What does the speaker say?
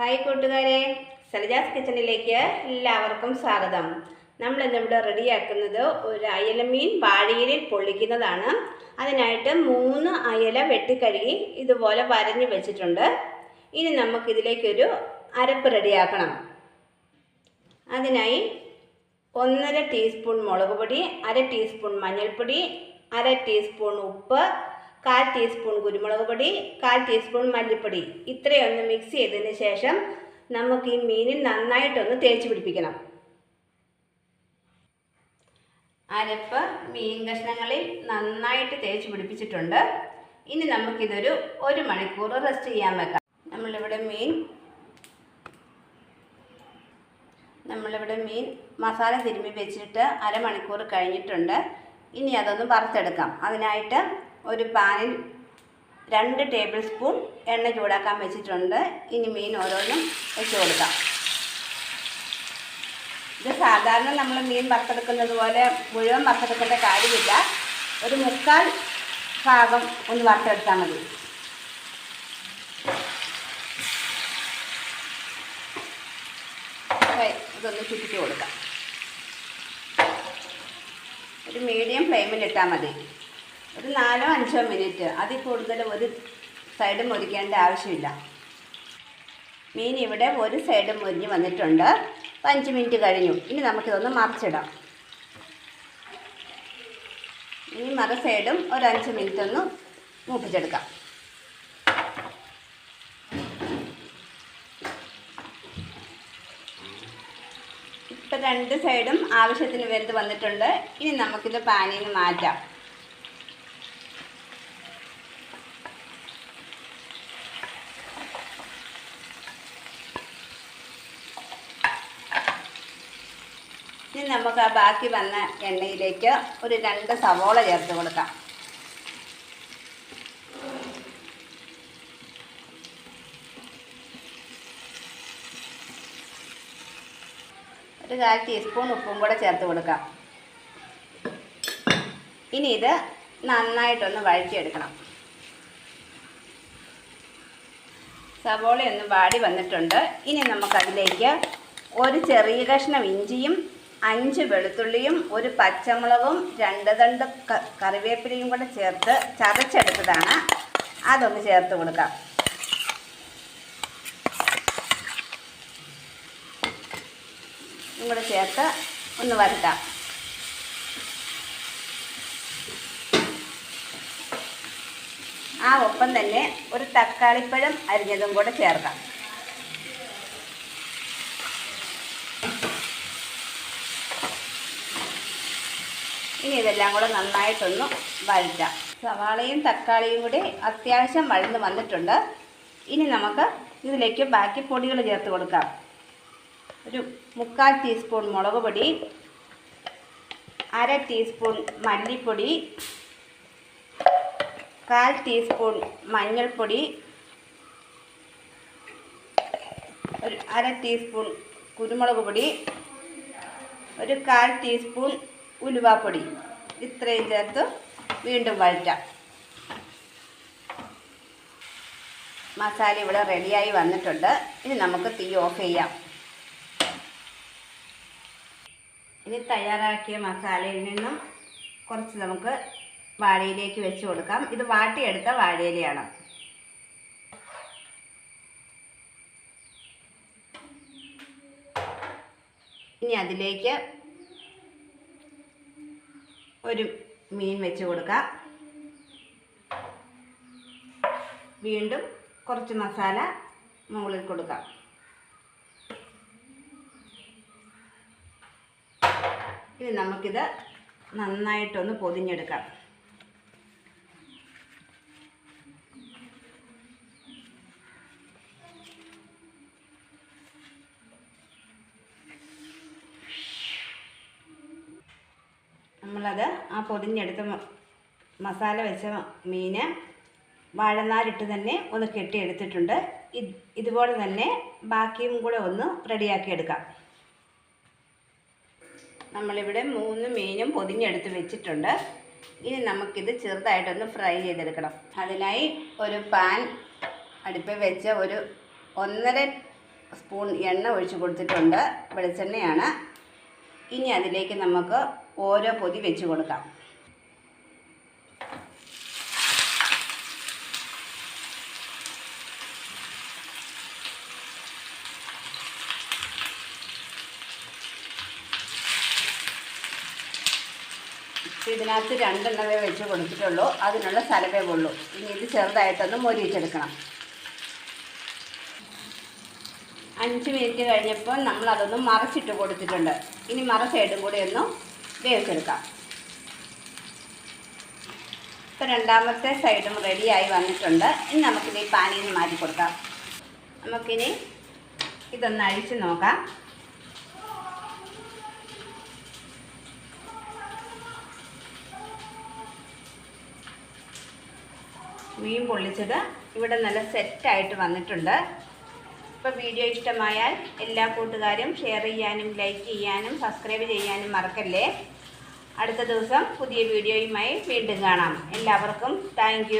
Hi കൂട്ടുകാരെ. സലജാസ് കിച്ചണിലേക്ക് എല്ലാവർക്കും സ്വാഗതം. നമ്മൾ ഇന്നിവിടെ റെഡിയാക്കുന്നത് ഒരു അയലമീൻ വാഴയിലിൽ പൊള്ളിക്കുന്നതാണ്. അതിനായിട്ട് മൂന്ന് അയല വെട്ടിക്കഴുകി ഇതുപോലെ വരഞ്ഞു വെച്ചിട്ടുണ്ട്. ഇനി നമുക്കിതിലേക്കൊരു അരപ്പ് റെഡിയാക്കണം. അതിനായി ഒന്നര ടീസ്പൂൺ മുളക് പൊടി അര ടീസ്പൂൺ മഞ്ഞൾപ്പൊടി അര ടീസ്പൂൺ ഉപ്പ് കാൽ ടീസ്പൂൺ കുരുമുളക് പൊടി കാൽ ടീസ്പൂൺ മല്ലിപ്പൊടി. ഇത്രയൊന്ന് മിക്സ് ചെയ്തതിന് ശേഷം നമുക്ക് ഈ മീനിൽ നന്നായിട്ടൊന്ന് തേച്ച് പിടിപ്പിക്കണം. അരപ്പ് മീൻ കഷ്ണങ്ങളിൽ നന്നായിട്ട് തേച്ച് പിടിപ്പിച്ചിട്ടുണ്ട്. ഇനി നമുക്കിതൊരു ഒരു മണിക്കൂർ റെസ്റ്റ് ചെയ്യാൻ വെക്കാം. നമ്മളിവിടെ മീൻ നമ്മളിവിടെ മീൻ മസാല തിരുമ്മി വെച്ചിട്ട് അരമണിക്കൂർ കഴിഞ്ഞിട്ടുണ്ട്. ഇനി അതൊന്ന് വറുത്തെടുക്കാം. അതിനായിട്ട് ഒരു പാനിൽ രണ്ട് ടേബിൾ സ്പൂൺ എണ്ണ ചൂടാക്കാൻ വെച്ചിട്ടുണ്ട്. ഇനി മീൻ ഓരോന്നും വെച്ച് കൊടുക്കാം. ഇത് സാധാരണ നമ്മൾ മീൻ വറുത്തെടുക്കുന്നത് പോലെ മുഴുവൻ വറുത്തെടുക്കേണ്ട കാര്യമില്ല. ഒരു മുക്കാൽ ഭാഗം ഒന്ന് വറുത്തെടുത്താൽ മതി. ഇതൊന്ന് ചുറ്റിച്ച് കൊടുക്കാം. ഒരു മീഡിയം ഫ്ലെയിമിൽ ഇട്ടാൽ മതി. ഒരു നാലോ അഞ്ചോ മിനിറ്റ്. അതിൽ കൂടുതൽ ഒരു സൈഡ് മുരിക്കേണ്ട ആവശ്യമില്ല. മീൻ ഇവിടെ ഒരു സൈഡ് മുരിഞ്ഞ് വന്നിട്ടുണ്ട്. അഞ്ച് മിനിറ്റ് കഴിഞ്ഞു. ഇനി നമുക്കിതൊന്ന് മറിച്ചിടാം. ഇനി മറ സൈഡും ഒരു അഞ്ച് മിനിറ്റ് ഒന്ന് മൂപ്പിച്ചെടുക്കാം. ഇപ്പം രണ്ട് സൈഡും ആവശ്യത്തിന് വെന്ത് വന്നിട്ടുണ്ട്. ഇനി നമുക്കിത് പാനിൽ മാറ്റാം. ഇനി നമുക്ക് ആ ബാക്കി വന്ന എണ്ണയിലേക്ക് ഒരു രണ്ട് സവോള ചേർത്ത് കൊടുക്കാം. ഒരു കാൽ ടീസ്പൂൺ ഉപ്പും കൂടെ ചേർത്ത് കൊടുക്കാം. ഇനി ഇത് നന്നായിട്ടൊന്ന് വഴറ്റിയെടുക്കണം. സവോള ഒന്ന് വാടി വന്നിട്ടുണ്ട്. ഇനി നമുക്കതിലേക്ക് ഒരു ചെറിയ കഷ്ണം ഇഞ്ചിയും അഞ്ച് വെളുത്തുള്ളിയും ഒരു പച്ചമുളകും രണ്ട് തണ്ട് കറിവേപ്പിലയും കൂടെ ചേർത്ത് ചതച്ചെടുത്തതാണ്. അതൊന്ന് ചേർത്ത് കൊടുക്കാം. ഇങ്ങോട്ട് ചേർത്ത് ഒന്ന് വരട്ടാം. ആ ഒപ്പം തന്നെ ഒരു തക്കാളിപ്പഴം അരിഞ്ഞതും കൂടെ ചേർക്കാം. ഇനി ഇതെല്ലാം കൂടെ നന്നായിട്ടൊന്ന് വഴറ്റാം സവാളയും തക്കാളിയും കൂടി അത്യാവശ്യം വഴന്ന് വന്നിട്ടുണ്ട്. ഇനി നമുക്ക് ഇതിലേക്ക് ബാക്കി പൊടികൾ ചേർത്ത് കൊടുക്കാം. ഒരു മുക്കാൽ ടീസ്പൂൺ മുളക് പൊടി അര ടീസ്പൂൺ മല്ലിപ്പൊടി കാൽ ടീസ്പൂൺ മഞ്ഞൾപ്പൊടി ഒരു അര ടീസ്പൂൺ കുരുമുളക് പൊടി ഒരു കാൽ ടീസ്പൂൺ ഉലുവാപ്പൊടി. ഇത്രയും ചേർത്ത് വീണ്ടും വഴറ്റാം. മസാല ഇവിടെ റെഡിയായി വന്നിട്ടുണ്ട്. ഇനി നമുക്ക് തീ ഓഫ് ചെയ്യാം. ഇനി തയ്യാറാക്കിയ മസാലയിൽ നിന്നും കുറച്ച് നമുക്ക് വാഴയിലേക്ക് വെച്ച് കൊടുക്കാം. ഇത് വാട്ടിയെടുത്ത വാഴയിലയാണ്. ഇനി അതിലേക്ക് ഒരു മീൻ വെച്ച് കൊടുക്കാം. വീണ്ടും കുറച്ച് മസാല മുകളിൽ കൊടുക്കാം. ഇനി നമുക്കിത് നന്നായിട്ടൊന്ന് പൊതിഞ്ഞെടുക്കാം. നമ്മളത് ആ പൊതിഞ്ഞെടുത്ത മസാല വെച്ച മീന് വാഴനാരിട്ട് തന്നെ ഒന്ന് കെട്ടിയെടുത്തിട്ടുണ്ട്. ഇത് ഇതുപോലെ തന്നെ ബാക്കിയും കൂടെ ഒന്ന് റെഡിയാക്കി എടുക്കാം നമ്മളിവിടെ മൂന്ന് മീനും പൊതിഞ്ഞെടുത്ത് വെച്ചിട്ടുണ്ട്. ഇനി നമുക്കിത് ചെറുതായിട്ടൊന്ന് ഫ്രൈ ചെയ്തെടുക്കണം. അതിനായി ഒരു പാൻ അടുപ്പിൽ വെച്ച് ഒരു ഒന്നര സ്പൂൺ എണ്ണ ഒഴിച്ചു കൊടുത്തിട്ടുണ്ട് വെളിച്ചെണ്ണയാണ്. ഇനി അതിലേക്ക് നമുക്ക് ഓരോ പൊതി വെച്ച് കൊടുക്കാം. ഇതിനകത്ത് രണ്ടെണ്ണമേ വെച്ച് കൊടുത്തിട്ടുള്ളൂ. അതിനുള്ള സ്ഥലമേ ഉള്ളൂ. ഇനി ഇത് ചെറുതായിട്ടൊന്ന് മൊരിയിച്ചെടുക്കണം അഞ്ച് മിനിറ്റ് കഴിഞ്ഞപ്പോൾ നമ്മൾ അതൊന്ന് മറച്ചിട്ട് കൊടുത്തിട്ടുണ്ട്. ഇനി മറ സൈഡും കൂടി ഒന്ന് വേവിച്ചെടുക്കാം. ഇപ്പോൾ രണ്ടാമത്തെ സൈഡും റെഡിയായി വന്നിട്ടുണ്ട്. ഇനി നമുക്കിത് ഈ പാനിയിൽ നിന്ന് മാറ്റി കൊടുക്കാം. നമുക്കിനി ഇതൊന്ന് അഴിച്ച് നോക്കാം. മീൻ പൊള്ളിച്ചത് ഇവിടെ നല്ല സെറ്റായിട്ട് വന്നിട്ടുണ്ട്. ഇപ്പോൾ വീഡിയോ ഇഷ്ടമായാൽ എല്ലാ കൂട്ടുകാരും ഷെയർ ചെയ്യാനും ലൈക്ക് ചെയ്യാനും സബ്സ്ക്രൈബ് ചെയ്യാനും മറക്കല്ലേ? അടുത്ത ദിവസം പുതിയ വീഡിയോയുമായി വീണ്ടും കാണാം. എല്ലാവർക്കും താങ്ക്